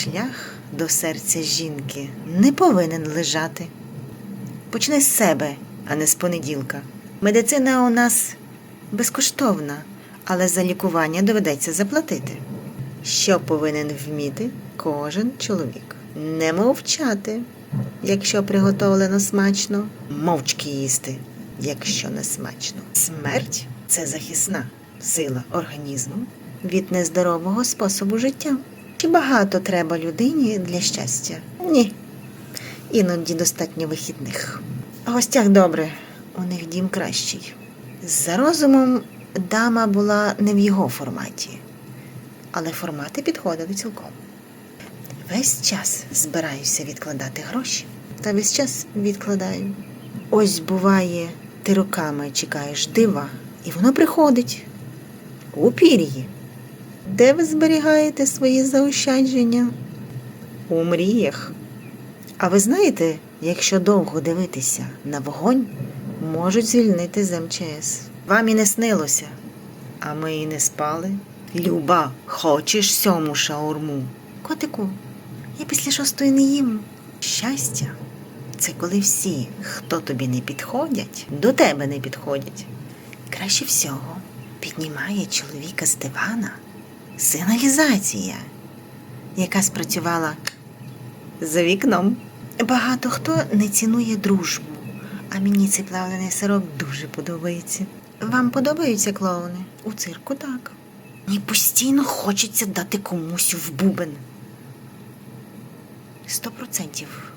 шлях до серця жінки не повинен лежати. Почни з себе, а не з понеділка. Медицина у нас безкоштовна, але за лікування доведеться заплатити. Що повинен вміти кожен чоловік? Не мовчати, якщо приготовлено смачно, мовчки їсти, якщо не смачно. Смерть це захисна сила організму від нездорового способу життя. Чи багато треба людині для щастя? Ні. Іноді достатньо вихідних. Гостях добре, у них дім кращий. За розумом дама була не в його форматі, але формати підходили цілком. Весь час збираюся відкладати гроші, та весь час відкладаю. Ось буває, ти руками чекаєш дива, і воно приходить у пір'ї. Де ви зберігаєте свої заощадження? У мріях. А ви знаєте, якщо довго дивитися на вогонь, можуть звільнити з МЧС. Вам і не снилося, а ми і не спали. Люба, хочеш сьому шаурму? Котику, я після шостої не їм. Щастя це коли всі, хто тобі не підходять, до тебе не підходять. Краще всього піднімає чоловіка з дивана сигналізація, яка спрацювала за вікном. Багато хто не цінує дружбу, а мені цей плавлений сирок дуже подобається. Вам подобаються клоуни? У цирку так. Мені постійно хочеться дати комусь в бубен. Сто процентів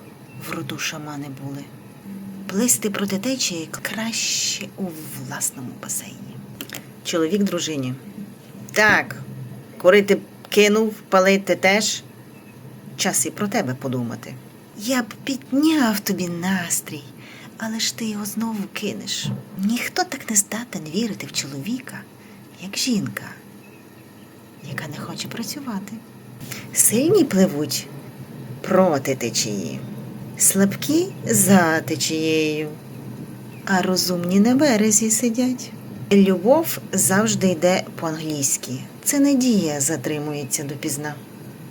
в роду шамани були. Плисти проти течії краще у власному басейні. Чоловік дружині. Так, курити кинув, палити теж. Час і про тебе подумати. Я б підняв тобі настрій, але ж ти його знову кинеш. Ніхто так не здатен вірити в чоловіка, як жінка, яка не хоче працювати. Сильні пливуть проти течії, слабкі за течією, а розумні на березі сидять. Любов завжди йде по-англійськи. Це надія затримується допізна.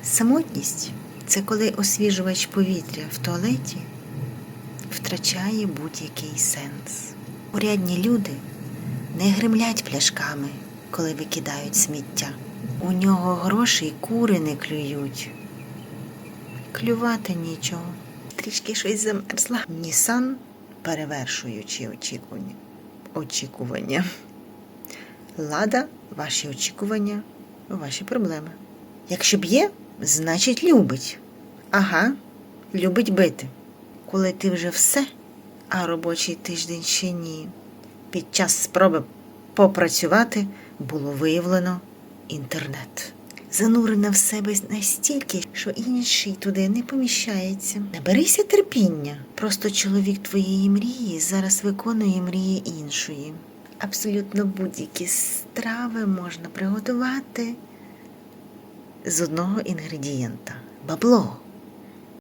Самотність це коли освіжувач повітря в туалеті втрачає будь-який сенс. Урядні люди не гримлять пляшками, коли викидають сміття. У нього гроші й кури не клюють. Клювати нічого. Трішки щось замерзла. Нісан, перевершуючи очікування. очікування. Лада, ваші очікування, ваші проблеми. Якщо б'є, значить любить. Ага, любить бити. Коли ти вже все, а робочий тиждень ще ні. Під час спроби попрацювати було виявлено інтернет. Занурена в себе настільки, що інший туди не поміщається. Наберися терпіння. Просто чоловік твоєї мрії зараз виконує мрії іншої. Абсолютно будь-які страви можна приготувати з одного інгредієнта бабло.